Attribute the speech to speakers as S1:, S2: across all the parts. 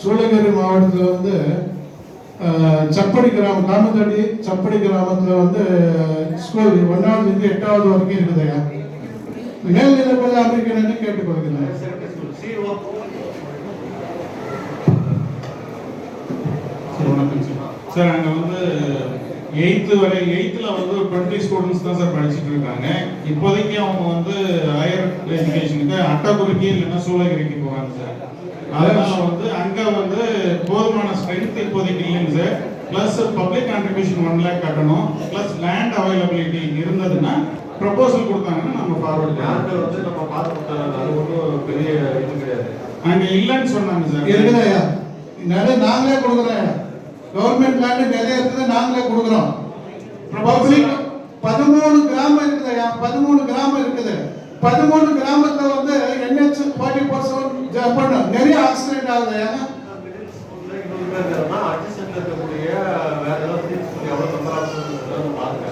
S1: சூளகிரி மாவட்டத்தில் வந்து சப்படி கிராமம் காமத்தடி சப்படி கிராமத்தில் வந்து ஸ்கூல் ஒன்றாவதுலேருந்து எட்டாவது வரைக்கும் இருக்குதுங்க மேல்நிலைப்பள்ளி அமைக்கணும்னு கேட்டுக்கொள்கிறேன்.
S2: சார் வணக்கம் சார். சார் அங்கே வந்து எயித்து வரை எயித்தில் வந்து டுவெண்ட்டி ஸ்டூடெண்ட்ஸ் தான் சார் படிச்சுட்டு இருக்காங்க. இப்போதைக்கு அவங்க வந்து ஹையர் எஜுகேஷனுக்கு அட்டகுறிக்கி இல்லைன்னா சூளகிரிக்கு போகிறாங்க சார். அதனால வந்து அங்கே வந்து போதுமான ஸ்ட்ரென்த் இப்போதைக்கு இல்லைங்க sir. Plus public contribution one lakh கட்டணும். ப்ளஸ் லேண்ட் அவைலபிலிட்டி இருந்ததுன்னா ப்ரப்போசல் கொடுத்தாங்கன்னா நம்ம ஃபார்வர்ட்
S3: லேண்ட் வந்து நம்ம பார்த்து கொடுத்தாங்க அது ஒன்றும் பெரிய இது கிடையாது.
S2: அங்கே இல்லைன்னு சொன்னாங்க சார்.
S1: இருக்குதாயா நிறைய நாங்களே கொடுக்குறோம் கவர்மெண்ட் லேண்டு நிறைய இருக்குது நாங்களே கொடுக்குறோம். பப்ளிக் பதிமூணு கிராமம் இருக்குதுயா பதிமூணு கிராமம் இருக்குது. பதிமூணு கிராமத்துல வந்து என்ஹெச் ஃபார்ட்டி பர்சன்ட் நிறைய ஆக்சிடென்ட்
S3: இருக்கக்கூடிய வேற ஏதாவது ஸ்கூல் எவ்வளோ தந்துறாங்க பாருங்க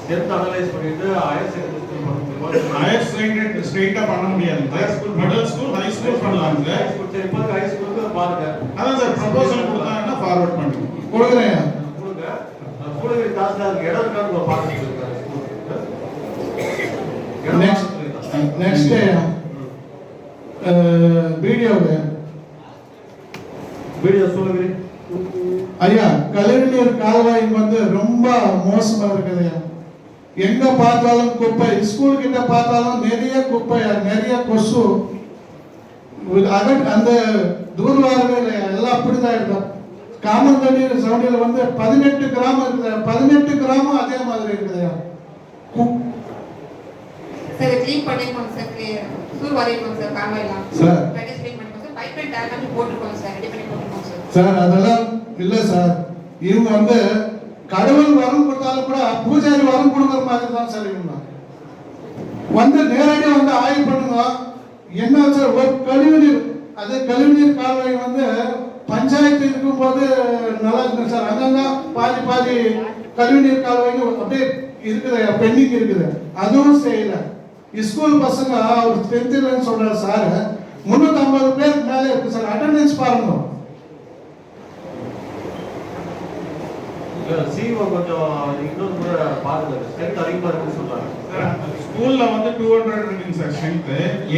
S3: ஸ்ட்ரென்த் அனலைஸ் பண்ணிட்டு higher secondary school
S2: higher straight ஸ்ட்ரெயிட்டா பண்ண முடியாது sir middle school high school பண்ணலாம்
S3: ஹை ஸ்கூல் சரி இப்போ ஹை ஸ்கூலுக்கு பாருங்க.
S2: அதான் சார் ப்ரொபோசல் கொடுத்தாங்கன்னா ஃபார்வர்ட் பண்ணுங்க.
S1: கொடுக்குறேன்.
S3: கொடுங்க. சூளகிரி தாசில்தாருக்கு இடம் இருக்கான்னு ஸ்கூலுக்கு
S1: நெக்ஸ்ட் நெக்ஸ்ட் வீடியோவு
S3: வீடியோ சூளகிரி
S1: ஐயா கழிவுநீர் கால்வாய் வந்து ரொம்ப மோசமா இருக்குதுயா எங்க பார்த்தாலும் குப்பை ஸ்கூல் கிட்ட பார்த்தாலும் நிறைய குப்பை நிறைய கொசு. அகட் அந்த தூர்வாரமே இல்லையா எல்லாம் அப்படிதான் இருக்கும். காமந்தடி சவுண்டியில் வந்து பதினெட்டு கிராமம் இருக்குது பதினெட்டு கிராமம் அதே மாதிரி இருக்குதுயா கு-
S4: க்ளீன் பண்ணிருக்கோம் சார் சூர் சார் கால்வாயெல்லாம்
S1: சார்.
S4: ப்ராக்டிஸ் பண்ணிருக்கோம் சார் பைப் லைன் டேங்க் வந்து போட்டிருக்கோம் சார் ரெடி பண்ணி போட்டிருக்கோம் சார்
S1: சார் அதெல்லாம் இல்ல சார் இவங்க வந்து கடவுள் வரம் கொடுத்தாலும் கூட பூஜாரி வரம் கொடுக்குற மாதிரி தான் சார் இவங்க. வந்து நேரடியாக வந்து ஆய்வு பண்ணுங்க. என்ன சார் ஒரு கழிவுநீர். அது கழிவுநீர் கால்வாய் வந்து பஞ்சாயத்து இருக்கும்போது நல்லா இருக்கு சார் அங்கங்க பாதி பாதி கழிவுநீர் கால்வாய் அப்படியே இருக்குது பெண்டிங் இருக்குது. அதுவும் செய்யல. ஸ்கூல் பசங்க அவர் டென்த்துலன்னு சொல்றாரு சார் முன்னூத்தி ஐம்பது பேருக்கு மேலே இருக்கு சார் அட்டெண்டன்ஸ் பாருங்க.
S3: சிஓ கொஞ்சம் இன்னொரு முறை பாருங்க. ஸ்ட்ரென்த் அதிகமா இருக்குன்னு சொல்றாங்க.
S2: சார் ஸ்கூல்ல வந்து டூ ஹண்ட்ரட் இருக்குங்க சார் ஸ்ட்ரென்த்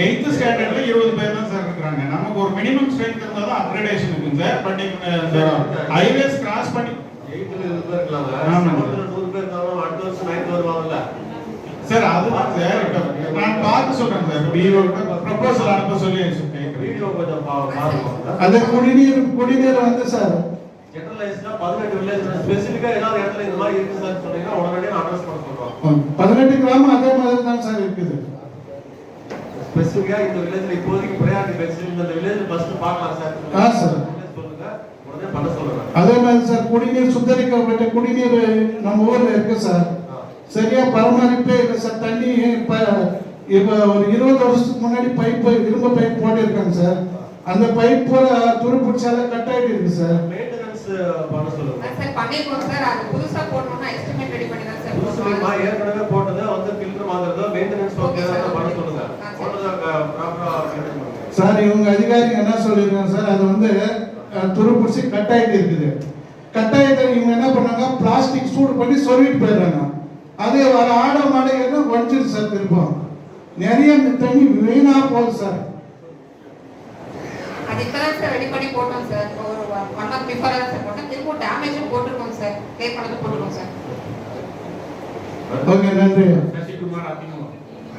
S2: எயித்து ஸ்டாண்டர்ட்ல இருபது பேர் தான் சார் இருக்கிறாங்க. நமக்கு ஒரு மினிமம் ஸ்ட்ரென்த் இருந்தால் தான் அப்கிரேடேஷன் இருக்குங்க சார் பட் இந்த ஹைவேஸ் கிராஸ் பண்ணி
S3: எயித்துல இருபது பேர் நூறு பேர் இருந்தாலும் அடுத்த வருஷம் நைன்த் வருவாங்கல்ல.
S2: சார் அதுதான் சார் இப்ப சொல்றேன் சார். பிஓ ப்ரொபோசல் அனுப்ப சொல்லி
S3: வீடியோ கொஞ்சம்
S1: அது குடிநீர் குடிநீர் வந்து சார்.
S3: ஜெனரலைஸ்டா பதினெட்டு வில்லேஜ் ஸ்பெசிஃபிக்கா ஏதாவது இடத்துல இந்த மாதிரி இருக்கு சார் சொன்னீங்கன்னா உடனடியாக அட்ரஸ் பண்ண சொல்றோம்.
S1: பதினெட்டு கிராமம் அதே மாதிரி தான் சார் இருக்குது.
S3: ஸ்பெசிஃபிக்கா இந்த வில்லேஜ்ல இப்போதைக்கு பிரையாரிட்டி பேசி இந்த வில்லேஜ் ஃபர்ஸ்ட் பார்க்கலாம் சார்.
S1: ஆ, சார்.
S3: சொல்லுங்க உடனே பண்ண சொல்லுங்க.
S1: அதே மாதிரி சார் குடிநீர் சுத்தரிக்கப்பட்ட குடிநீர் நம்ம ஊர்ல இருக்கு சார். சரியா பராமரிப்பே இல்லை சார். தண்ணி இப்ப ஒரு இருபது வருஷத்துக்கு முன்னாடி பைப் இரும்பு பைப் போட்டிருக்காங்க சார். அந்த பைப் துரு பிடிச்சால கட் ஆயிட்டு இருக்கு சார்.
S3: மெயின்டெனன்ஸ் பண்ண சொல்லுங்க.
S4: சார் பண்ணிருக்கோம் சார். அது புதுசா போடணும்னா எஸ்டிமேட் ரெடி பண்ணி தான் சார்
S3: முஸ்லிமா
S4: போடணும்.
S3: ஏற்கனவே போட்டதை வந்து ஃபில்டர் மாத்துறதோ மெயின்டெனன்ஸ் ஒர்க். ஏதாவது பண்ண சொல்லுங்க.
S4: சரி.
S1: இவங்க அதிகாரிங்க என்ன சொல்லிருக்காங்க சார்? அது வந்து துரு பிடிச்சி கட் ஆயிட்டு இருக்குது கட் ஆயிட்டு இவங்க என்ன பண்ணாங்க? பிளாஸ்டிக் சூடு பண்ணி சொருவிட்டு போயிடுறாங்க. அது வர ஆட மாட என்ன சார் திருப்பம்? நிறைய தண்ணி வீணா போகுது சார்.
S4: அது இப்பதான் சார் ரெடி பண்ணி போட்டோம் சார். ஒரு ஒன் மந்த் பிஃபோர் தான் சார் போட்டோம். திரும்ப டேமேஜும் போட்டிருக்கோம் சார். க்ளியர் பண்ணது போட்டிருக்கோம் சார்.
S1: ஓகே நன்றி.
S2: சசிகுமார் அதிமுக